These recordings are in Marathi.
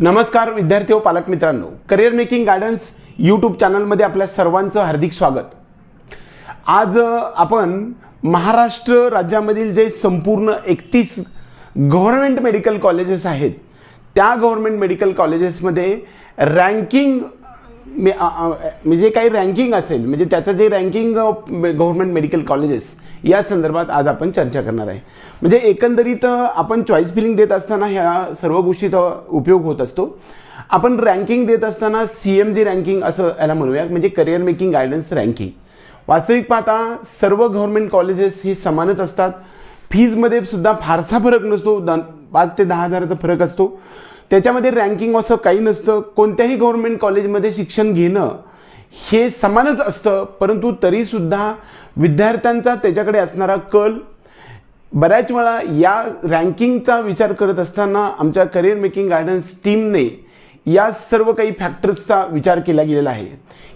नमस्कार विद्यार्थी व पालक मित्रांनो. करिअर मेकिंग गायडन्स यूट्यूब चॅनलमध्ये आपल्या सर्वांचं हार्दिक स्वागत. आज आपण महाराष्ट्र राज्यामधील जे संपूर्ण एकतीस गव्हर्नमेंट मेडिकल कॉलेजेस आहेत त्या गव्हर्नमेंट मेडिकल कॉलेजेसमध्ये रँकिंग मे- म्हणजे काही रँकिंग असेल म्हणजे त्याचं जे ranking government government medical colleges या संदर्भात आज आपण चर्चा करणार आहे. म्हणजे एकंदरीत आपण चॉईस फिलिंग देत असताना ह्या सर्व गोष्टीचा उपयोग होत असतो. आपण रँकिंग देत असताना सी एम जी रँकिंग असं याला म्हणूया म्हणजे करिअर मेकिंग गायडन्स रँकिंग वास्तविक पाहता सर्व गव्हर्नमेंट कॉलेजेस हे समानच असतात. फीजमध्ये सुद्धा फारसा फरक नसतो. द पाच ते दहा हजाराचा फरक असतो. त्याच्यामध्ये रँकिंग असं काही नसतं. कोणत्याही गव्हर्नमेंट कॉलेजमध्ये शिक्षण घेणं हे समानच असतं. परंतु तरीसुद्धा विद्यार्थ्यांचा त्याच्याकडे असणारा कल बऱ्याच वेळा या रँकिंगचा विचार करत असताना आमच्या करिअर मेकिंग गायडन्स टीमने या सर्व काही फॅक्टर्सचा विचार केला गेलेला आहे.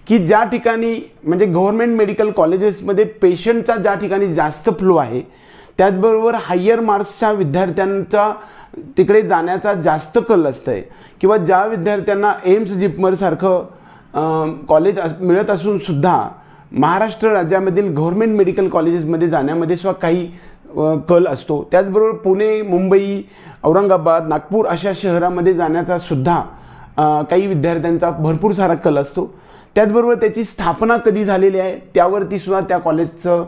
की ज्या ठिकाणी म्हणजे गव्हर्नमेंट मेडिकल कॉलेजेसमध्ये पेशंटचा ज्या ठिकाणी जास्त फ्लो आहे त्याचबरोबर हायर मार्क्सच्या विद्यार्थ्यांचा तिकडे जाण्याचा जास्त कल असतं आहे किंवा ज्या विद्यार्थ्यांना एम्स जिपमरसारखं कॉलेज अस मिळत असूनसुद्धा महाराष्ट्र राज्यामधील गव्हर्नमेंट मेडिकल कॉलेजेसमध्ये जाण्यामध्ये सुद्धा काही कल असतो. त्याचबरोबर पुणे मुंबई औरंगाबाद नागपूर अशा शहरामध्ये जाण्याचा सुद्धा काही विद्यार्थ्यांचा भरपूर सारा कल असतो. त्याचबरोबर त्याची स्थापना कधी झालेली आहे त्यावरती सुद्धा त्या कॉलेजचं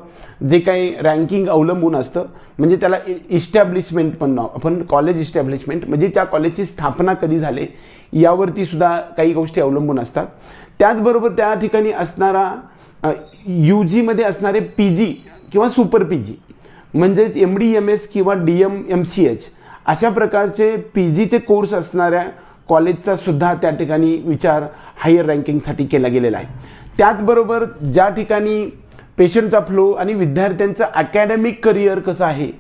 जे काही रँकिंग अवलंबून असतं म्हणजे त्याला इस्टॅब्लिशमेंट पण नाव आपण कॉलेज इस्टॅब्लिशमेंट म्हणजे त्या कॉलेजची स्थापना कधी झाली यावरती सुद्धा काही गोष्टी अवलंबून असतात. त्याचबरोबर त्या ठिकाणी असणारा यू जीमध्ये असणारे पी जी किंवा सुपर पी जी म्हणजेच एम डी एम एस किंवा D M M C H अशा प्रकारचे पी जीचे कोर्स असणाऱ्या कॉलेजचा सुद्धा त्या ठिकाणी विचार हायर रँकिंगसाठी केला गेलेला आहे. त्याचबरोबर ज्या ठिकाणी पेशंटचा फ्लो आणि विद्यार्थ्यांचं अकॅडमिक करिअर कसं आहे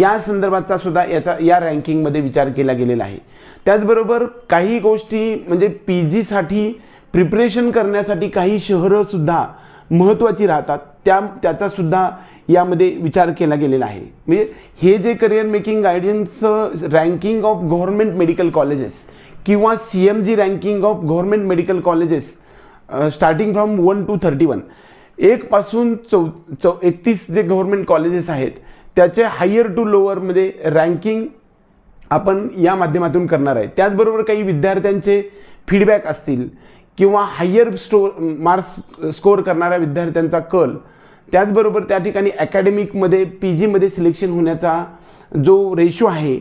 या संदर्भाचा सुद्धा याचा या रँकिंगमध्ये विचार केला गेलेला आहे. त्याचबरोबर काही गोष्टी म्हणजे पी जीसाठी प्रिपरेशन करण्यासाठी काही शहरंसुद्धा महत्त्वाची राहतात त्या त्याचासुद्धा यामध्ये विचार केला गेलेला आहे. म्हणजे हे जे career making गायडन्सचं ranking of government medical colleges किंवा C M G ranking of government medical colleges starting from one two thirty one एकपासून चौ चौ एकतीस जे गव्हर्नमेंट कॉलेजेस आहेत त्याचे हायर टू लोअरमध्ये रँकिंग आपण या माध्यमातून करणार आहे. त्याचबरोबर काही विद्यार्थ्यांचे फीडबॅक असतील किंवा हायर स्टो मार्क्स स्कोअर करणाऱ्या विद्यार्थ्यांचा कल त्याचबरोबर त्या ठिकाणी अकॅडमिकमध्ये पी जीमध्ये सिलेक्शन होण्याचा जो रेशो आहे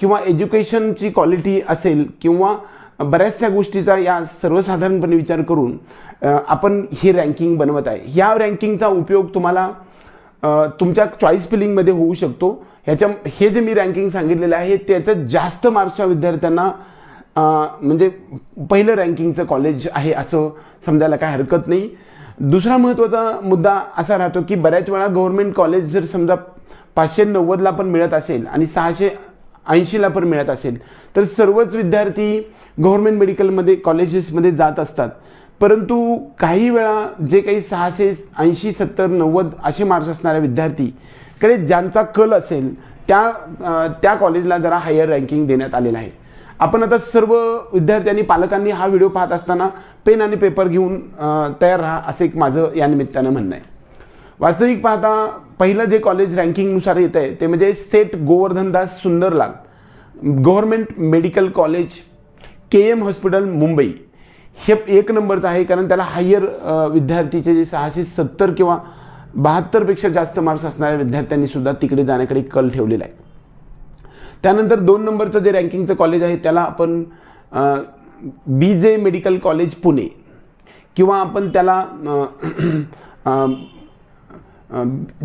किंवा एज्युकेशनची क्वालिटी असेल किंवा बऱ्याचशा गोष्टीचा या सर्वसाधारणपणे विचार करून आपण ही रँकिंग बनवत आहे. ह्या रँकिंगचा उपयोग तुम्हाला तुमच्या चॉईस फिलिंगमध्ये होऊ शकतो. ह्याच्या हे जे मी रँकिंग सांगितलेलं आहे त्याचं जास्त मार्क्सच्या विद्यार्थ्यांना म्हणजे पहिलं रँकिंगचं कॉलेज आहे असं समजायला काय हरकत नाही. दुसरा महत्त्वाचा मुद्दा असा राहतो की बऱ्याच वेळा गव्हर्नमेंट कॉलेज जर समजा पाचशे नव्वदला पण मिळत असेल आणि सहाशे ऐंशीला पण मिळत असेल. तर सर्वच विद्यार्थी गव्हर्मेंट मेडिकलमध्ये कॉलेजेसमध्ये जात असतात. परंतु काही वेळा जे काही सहाशे ऐंशी सत्तर नव्वद असे मार्क्स असणाऱ्या विद्यार्थीकडे ज्यांचा कल असेल त्या त्या कॉलेजला जरा हायर रँकिंग देण्यात आलेलं आहे. आपण आता सर्व विद्यार्थ्यांनी पालकांनी हा व्हिडिओ पाहत असताना पेन आणि पेपर घेऊन तयार राहा असं एक माझं या निमित्तानं म्हणणं आहे. वास्तविक पाहता पहिलं जे कॉलेज रँकिंगनुसार येत आहे ते म्हणजे Seth Gowardhandas Sunderlal government medical college K M hospital Mumbai. हे एक नंबरचं आहे कारण त्याला हायर विद्यार्थीचे जे सहाशे सत्तर किंवा बहात्तरपेक्षा जास्त मार्क्स असणाऱ्या विद्यार्थ्यांनी सुद्धा तिकडे जाण्याकडे कल ठेवलेला आहे. त्यानंतर दोन नंबरचं जे रँकिंगचं कॉलेज आहे त्याला आपण B J medical college Pune. किंवा आपण त्याला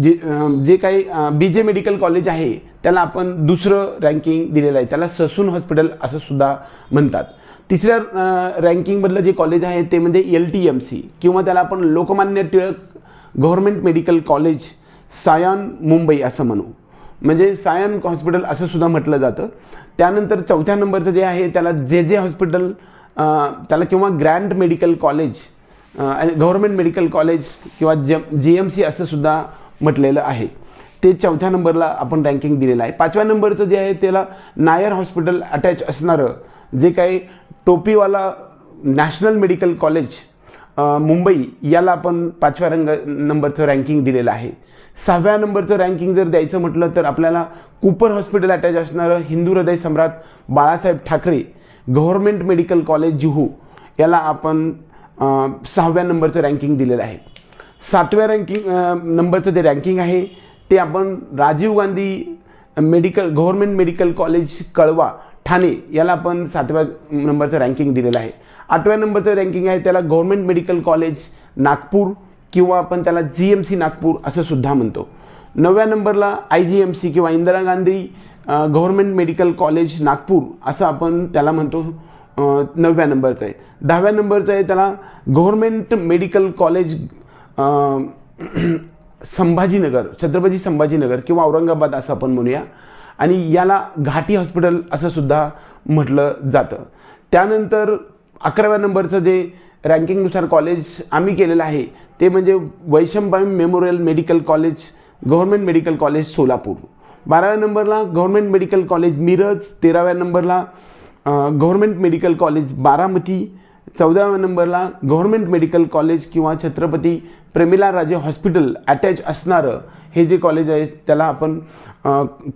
जे जे काही बी जे मेडिकल कॉलेज आहे त्याला आपण दुसरं रँकिंग दिलेलं आहे. त्याला ससून हॉस्पिटल असं सुद्धा म्हणतात. तिसऱ्या रँकिंगमधलं जे कॉलेज आहे ते म्हणजे एल टी एम सी किंवा त्याला आपण Lokmanya Tilak government medical college Sion Mumbai असं म्हणू. म्हणजे सायन हॉस्पिटल असं सुद्धा म्हटलं जातं. त्यानंतर चौथ्या नंबरचं जे आहे त्याला जे जे हॉस्पिटल त्याला किंवा grand medical college government medical college किंवा जे जी एम सी असं सुद्धा म्हटलेलं आहे. ते चौथ्या नंबरला आपण रँकिंग दिलेलं आहे. पाचव्या नंबरचं जे आहे त्याला नायर हॉस्पिटल अटॅच असणारं जे काही Topiwala national medical college Mumbai याला आपण पाचव्या रंग नंबरचं रँकिंग दिलेलं आहे. सहाव्या नंबरचं रँकिंग जर द्यायचं म्हटलं तर आपल्याला कुपर हॉस्पिटल अटॅच असणारं Hindu Hriday Samrat Balasaheb Thackeray government medical college Juhu याला आपण सहाव्या नंबरचं रँकिंग दिलेलं आहे. सातव्या रँकिंग नंबरचं जे रँकिंग आहे ते आपण Rajiv Gandhi medical government medical college Kalwa Thane याला आपण सातव्या नंबरचं रँकिंग दिलेलं आहे. आठव्या नंबरचं रँकिंग आहे त्याला गव्हर्मेंट मेडिकल कॉलेज नागपूर किंवा आपण त्याला जी एम सी नागपूर असं सुद्धा म्हणतो. नवव्या नंबरला आय जी एम सी किंवा Indira Gandhi government medical college Nagpur असं आपण त्याला म्हणतो. नवव्या नंबरचं आहे. दहाव्या नंबरचं आहे त्याला government medical college Sambhajinagar Chhatrapati Sambhajinagar किंवा औरंगाबाद असं आपण म्हणूया. आणि याला घाटी हॉस्पिटल असं सुद्धा म्हटलं जातं. त्यानंतर अकराव्या नंबरचं जे रँकिंगनुसार कॉलेज आम्ही केलेलं आहे ते म्हणजे Vaishampayan memorial medical college government medical college Solapur. बाराव्या नंबरला गव्हर्मेंट मेडिकल कॉलेज मिरज तेराव्या नंबरला गव्हर्मेंट मेडिकल कॉलेज बारामती चौदाव्या नंबरला गव्हर्मेंट मेडिकल कॉलेज किंवा छत्रपती प्रेमिला राजे हॉस्पिटल अटॅच असणारं हे जे कॉलेज आहे त्याला आपण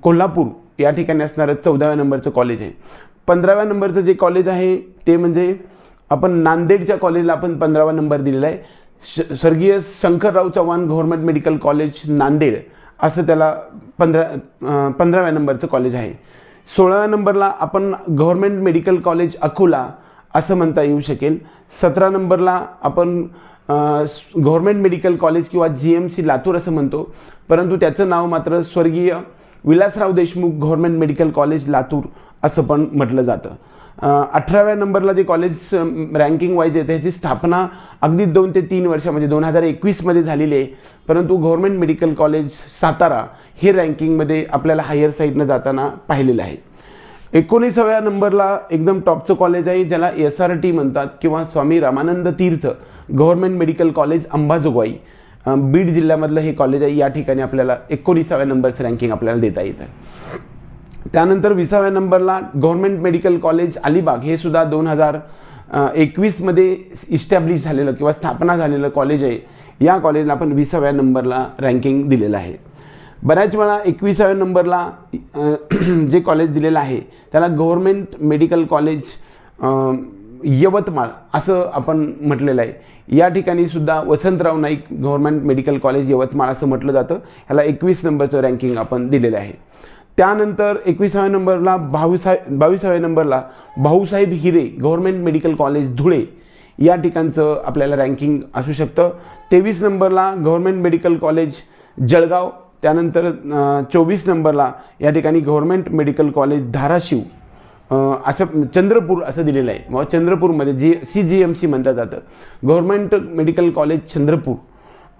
कोल्हापूर या ठिकाणी असणारं चौदाव्या नंबरचं कॉलेज आहे. पंधराव्या नंबरचं जे कॉलेज आहे ते म्हणजे आपण नांदेडच्या कॉलेजला आपण पंधरावा नंबर दिलेला आहे. श स्वर्गीय Shankarrao Chavan government medical college Nanded असं त्याला पंधरा पंधराव्या नंबरचं कॉलेज आहे. सोळाव्या नंबरला आपण गव्हर्मेंट मेडिकल कॉलेज अकोला असं म्हणता येऊ शकेल. सतरा नंबरला आपण गव्हर्मेंट मेडिकल कॉलेज किंवा जी एम सी लातूर असं म्हणतो. परंतु त्याचं नाव मात्र स्वर्गीय Vilasrao Deshmukh government medical college Latur असं पण म्हटलं जातं. अठराव्या नंबरला जे कॉलेज रँकिंग वाईज येते ह्याची स्थापना अगदी दोन ते तीन वर्षामध्ये दोन हजार एकवीसमध्ये झालेली आहे. परंतु गव्हर्मेंट मेडिकल कॉलेज सातारा हे रँकिंगमध्ये आपल्याला हायर साईडनं जाताना पाहिलेलं आहे. एकोणीसाव्या नंबरला एकदम टॉपचं कॉलेज आहे ज्याला एस आर टी म्हणतात किंवा Swami Ramanand Teerth government medical college Ambajogai. Beed जिल्ह्यामधलं हे कॉलेज आहे या ठिकाणी आपल्याला एकोणीसाव्या नंबरचं रँकिंग आपल्याला देता येतं. त्यानंतर विसाव्या नंबरला गव्हर्मेंट मेडिकल कॉलेज अलिबाग हे सुद्धा दोन हजार एकवीसमध्ये इस्टॅब्लिश झालेलं किंवा स्थापना झालेलं कॉलेज आहे. या कॉलेजला आपण विसाव्या नंबरला रँकिंग दिलेलं आहे. बऱ्याच वेळा एकविसाव्या नंबरला जे कॉलेज दिलेलं आहे त्याला गव्हर्मेंट मेडिकल कॉलेज यवतमाळ असं आपण म्हटलेलं आहे. या ठिकाणी सुद्धा Vasantrao Naik government medical college Yavatmal असं म्हटलं जातं. ह्याला एकवीस नंबरचं रँकिंग आपण दिलेलं आहे. त्यानंतर एकविसाव्या नंबरला बावीसा बावीसाव्या नंबरला Bhausaheb Hire government medical college Dhule या ठिकाणचं आपल्याला रँकिंग असू शकतं. तेवीस नंबरला गव्हर्मेंट मेडिकल कॉलेज जळगाव त्यानंतर चोवीस नंबरला या ठिकाणी गव्हर्मेंट मेडिकल कॉलेज धाराशिव. असं चंद्रपूर असं दिलेलं आहे. मग चंद्रपूरमध्ये G C G M C म्हटलं जातं. Government medical college Chandrapur.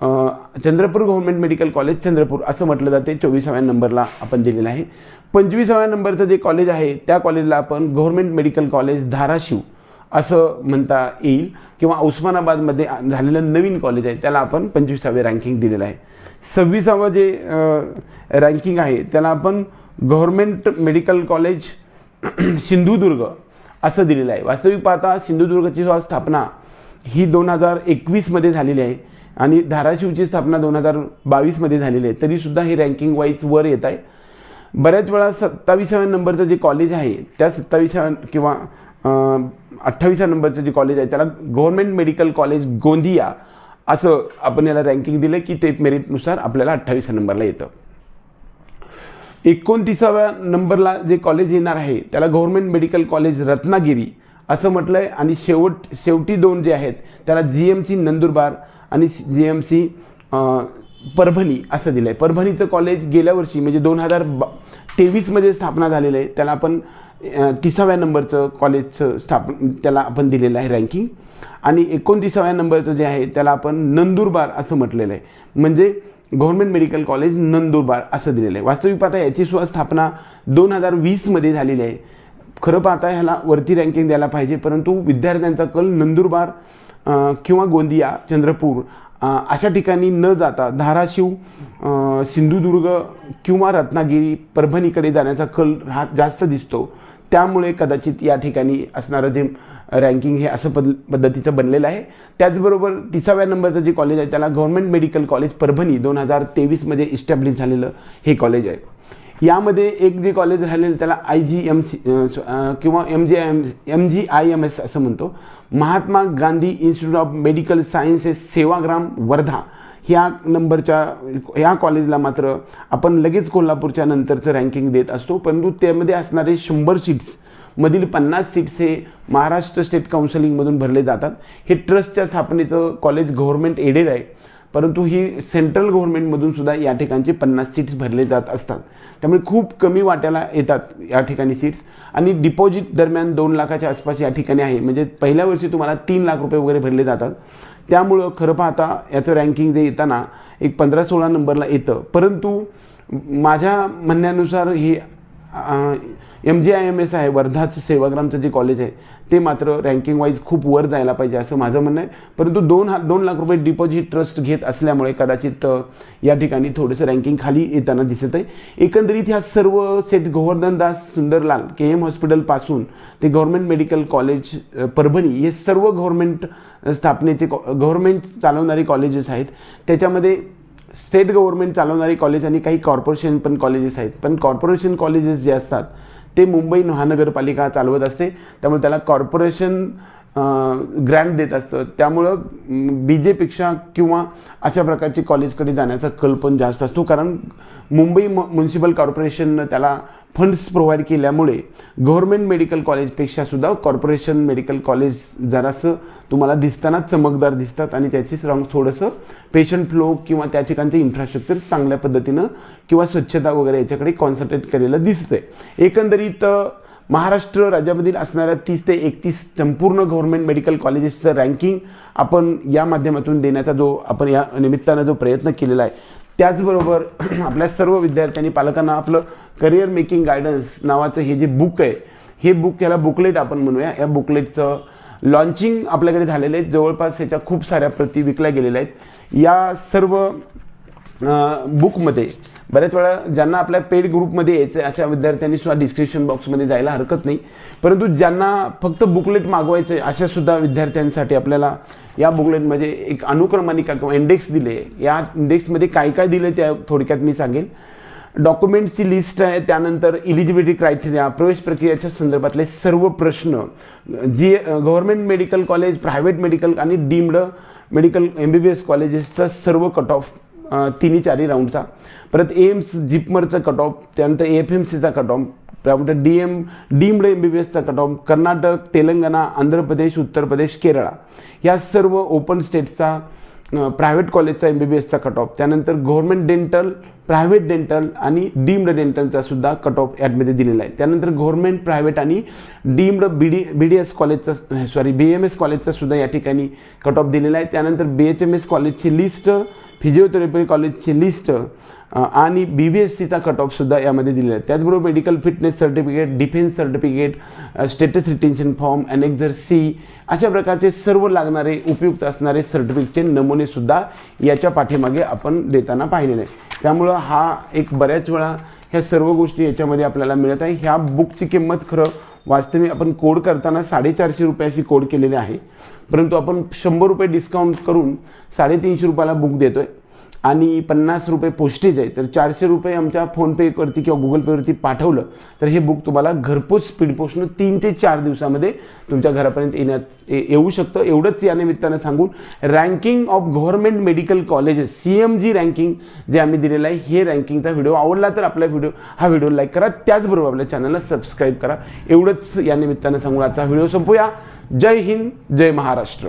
Chandrapur government medical college Chandrapur असं म्हटलं जाते. चोवीसाव्या नंबरला आपण दिलेलं आहे. पंचवीसाव्या नंबरचं जे कॉलेज आहे त्या कॉलेजला आपण गव्हर्मेंट मेडिकल कॉलेज धाराशिव असं म्हणता येईल किंवा उस्मानाबादमध्ये झालेलं नवीन कॉलेज आहे त्याला आपण पंचवीसावे रँकिंग दिलेलं आहे. सव्वीसावं जे रँकिंग आहे त्याला आपण गव्हर्मेंट मेडिकल कॉलेज सिंधुदुर्ग असं दिलेलं आहे. वास्तविक पाहता सिंधुदुर्गची स्थापना ही दोन हजार एकवीसमध्ये झालेली आहे. आणि धाराशिवची स्थापना दोन हजार बावीसमध्ये झालेली आहे. तरीसुद्धा हे रँकिंग वाईज वर येत आहे. बऱ्याच वेळा सत्तावीसाव्या नंबरचं जे कॉलेज आहे त्या सत्तावीसाव्या किंवा अठ्ठावीसा नंबरचं जे कॉलेज आहे त्याला गव्हर्मेंट मेडिकल कॉलेज गोंदिया असं आपण याला रँकिंग दिलं की ते मेरिटनुसार आपल्याला अठ्ठावीसा नंबरला येतं. एकोणतीसाव्या नंबरला जे कॉलेज येणार आहे त्याला गव्हर्मेंट मेडिकल कॉलेज रत्नागिरी असं म्हटलं आहे आणि शेवट शेवटी दोन जे आहेत त्याला जी एम सी नंदुरबार आणि जी एम सी परभणी असं दिलं आहे परभणीचं कॉलेज गेल्या वर्षी म्हणजे दोन हजार बा तेवीसमध्ये स्थापना झालेलं आहे. त्याला आपण तिसाव्या नंबरचं कॉलेजचं स्थापन त्याला आपण दिलेलं आहे रँकिंग आणि एकोणतीसाव्या नंबरचं जे आहे त्याला आपण नंदुरबार असं म्हटलेलं आहे. म्हणजे गव्हर्मेंट मेडिकल कॉलेज नंदुरबार असं दिलेलं आहे. वास्तविक पाहता याची सुद्धा स्थापना दोन हजार वीसमध्ये झालेली आहे. खरं पाहता ह्याला वरती रँकिंग द्यायला पाहिजे परंतु विद्यार्थ्यांचा कल नंदुरबार किंवा गोंदिया चंद्रपूर अशा ठिकाणी न जाता धाराशिव सिंधुदुर्ग किंवा रत्नागिरी परभणीकडे जाण्याचा कल हा जास्त दिसतो. त्यामुळे कदाचित या ठिकाणी असणारं जे रँकिंग हे असं पद पद्धतीचं बनलेलं आहे. त्याचबरोबर तिसाव्या नंबरचं जे कॉलेज आहे त्याला गव्हर्नमेंट मेडिकल कॉलेज परभणी दोन हजार तेवीसमध्ये इस्टॅब्लिश झालेलं हे कॉलेज आहे. यामध्ये एक जे कॉलेज राहिलेलं त्याला आय जी एम सी किंवा M G I M M G I M S असं म्हणतो. Mahatma Gandhi institute of medical sciences Sevagram Wardha. ह्या नंबरच्या ह्या कॉलेजला मात्र आपण लगेच कोल्हापूरच्या नंतरचं रँकिंग देत असतो. परंतु त्यामध्ये असणारे शंभर सीट्स मधील पन्नास सीट्स हे महाराष्ट्र स्टेट काउन्सिलिंगमधून भरले जातात. हे ट्रस्टच्या स्थापनेचं कॉलेज गव्हर्नमेंट एडेड आहे. परंतु ही सेंट्रल गव्हर्नमेंटमधून सुद्धा या ठिकाणचे पन्नास सीट्स भरले जात असतात. त्यामुळे खूप कमी वाट्याला येतात या ठिकाणी सीट्स आणि डिपॉझिट दरम्यान दोन लाखाच्या आसपास या ठिकाणी आहे. म्हणजे पहिल्या वर्षी तुम्हाला तीन लाख रुपये वगैरे भरले जातात. त्यामुळं खरं पाहता याचं रँकिंग जे येताना एक पंधरा सोळा नंबरला येतं. परंतु माझ्या म्हणण्यानुसार ही M G I M S आहे वर्धाचं सेवाग्रामचं जे कॉलेज आहे ते मात्र रँकिंग वाईज खूप वर जायला पाहिजे असं माझं म्हणणं आहे. परंतु दोन हा दोन लाख रुपये डिपॉझिट ट्रस्ट घेत असल्यामुळे कदाचित या ठिकाणी थोडंसं रँकिंग खाली येताना दिसत आहे. एकंदरीत ह्या सर्व सेट गोवर्धनदास सुंदरलाल के एम हॉस्पिटलपासून ते गव्हर्नमेंट मेडिकल कॉलेज परभणी हे सर्व गव्हर्नमेंट स्थापनेचे गव्हर्नमेंट चालवणारे कॉलेजेस आहेत. त्याच्यामध्ये स्टेट गव्हर्नमेंट चालवणारी कॉलेज आणि काही कॉर्पोरेशन पण कॉलेजेस आहेत. पण कॉर्पोरेशन कॉलेजेस जे असतात ते मुंबई महानगरपालिका चालवत असते. त्यामुळे त्याला कॉर्पोरेशन ग्रँट देत असतं. त्यामुळं बी जेपेक्षा किंवा अशा प्रकारची कॉलेजकडे जाण्याचा कल पण जास्त असतो. कारण मुंबई म म्युन्सिपल कॉर्पोरेशननं त्याला फंड्स प्रोव्हाइड केल्यामुळे गव्हर्नमेंट मेडिकल कॉलेजपेक्षा सुद्धा कॉर्पोरेशन मेडिकल कॉलेज जरासं तुम्हाला दिसताना चमकदार दिसतात आणि त्याची रंग थोडंसं पेशंट फ्लो किंवा त्या ठिकाणचं इन्फ्रास्ट्रक्चर चांगल्या पद्धतीनं किंवा स्वच्छता वगैरे याच्याकडे कॉन्सन्ट्रेट केलेलं दिसतंय. एकंदरीत महाराष्ट्र राज्यामधील असणाऱ्या तीस ते एकतीस संपूर्ण गव्हर्नमेंट मेडिकल कॉलेजेसचं रँकिंग आपण या माध्यमातून देण्याचा जो आपण या निमित्तानं जो प्रयत्न केलेला आहे त्याचबरोबर आपल्या सर्व विद्यार्थ्यांनी पालकांना आपलं करिअर मेकिंग गायडन्स नावाचं हे जे बुक आहे हे बुक याला बुकलेट आपण म्हणूया. या बुकलेटचं लॉन्चिंग आपल्याकडे झालेलं आहे. जवळपास याच्या खूप साऱ्या प्रती विकल्या गेलेल्या आहेत. या सर्व बुकमध्ये बऱ्याच वेळा ज्यांना आपल्या पेड ग्रुपमध्ये यायचं आहे अशा विद्यार्थ्यांनी सुद्धा डिस्क्रिप्शन बॉक्समध्ये जायला हरकत नाही. परंतु ज्यांना फक्त बुकलेट मागवायचं आहे अशा सुद्धा विद्यार्थ्यांसाठी आपल्याला या बुकलेटमध्ये एक अनुक्रमणिका किंवा इंडेक्स दिले. या इंडेक्समध्ये काय काय दिले त्या थोडक्यात मी सांगेल. डॉक्युमेंटची लिस्ट आहे त्यानंतर इलिजिबिलिटी क्रायटेरिया प्रवेश प्रक्रियेच्या संदर्भातले सर्व प्रश्न जी government medical college private medical आणि deemed medical M B B S कॉलेजेसचा सर्व कट ऑफ तिन्ही चारही राऊंडचा परत एम्स जिपमरचा कट ऑफ त्यानंतर एफ एम सीचा कट ऑफ त्यानंतर D M deemed M B B एसचा cut off Karnataka Telangana Andhra Pradesh Uttar Pradesh Kerala. या सर्व ओपन स्टेट्सचा प्रायव्हेट कॉलेजचा एम बी बी एसचा कट ऑफ त्यानंतर गव्हर्नमेंट डेंटल प्रायव्हेट डेंटल आणि डीम्ड डेंटलचा सुद्धा कट ऑफ यामध्ये दिलेला आहे. त्यानंतर गव्हर्नमेंट प्रायव्हेट आणि deemed B D B D S कॉलेजचा सॉरी बी एम एस कॉलेजचा सुद्धा या ठिकाणी कट ऑफ दिलेला आहे. त्यानंतर बी एच एम एस कॉलेजची लिस्ट फिजिओथेरपी कॉलेजची लिस्ट आणि बी बी एस सीचा कट ऑफसुद्धा यामध्ये दिलेला आहे. त्याचबरोबर medical fitness certificate defence certificate status retention form annexure C अशा प्रकारचे सर्व लागणारे उपयुक्त असणारे सर्टिफिकेटचे नमुनेसुद्धा याच्या पाठीमागे आपण देताना पाहिलेले आहे त्यामुळं हा एक बऱ्याच वेळा ह्या सर्व गोष्टी याच्यामध्ये आपल्याला मिळत आहे. ह्या बुकची किंमत खरं वास्तविक आपण कोड करताना साडेचारशे रुपयाची कोड केलेली आहे. परंतु आपण शंभर रुपये डिस्काउंट करून साडेतीनशे रुपयाला बुक देतो आहे आणि पन्नास रुपये पोस्टेज आहे. तर चारशे रुपये आमच्या फोनपेवरती किंवा गुगल पेवरती पाठवलं तर हे बुक तुम्हाला घरपोच स्पीड पोस्टनं तीन ते चार दिवसामध्ये तुमच्या घरापर्यंत येण्यात येऊ शकतं. एवढंच या निमित्तानं सांगून ranking of government medical colleges C M G ranking जे आम्ही दिलेलं आहे हे रँकिंगचा व्हिडिओ आवडला तर आपला व्हिडिओ हा व्हिडिओ लाईक करा. त्याचबरोबर आपल्या चॅनलला सबस्क्राईब करा. एवढंच या निमित्तानं सांगून आजचा व्हिडिओ संपूया. जय हिंद जय महाराष्ट्र.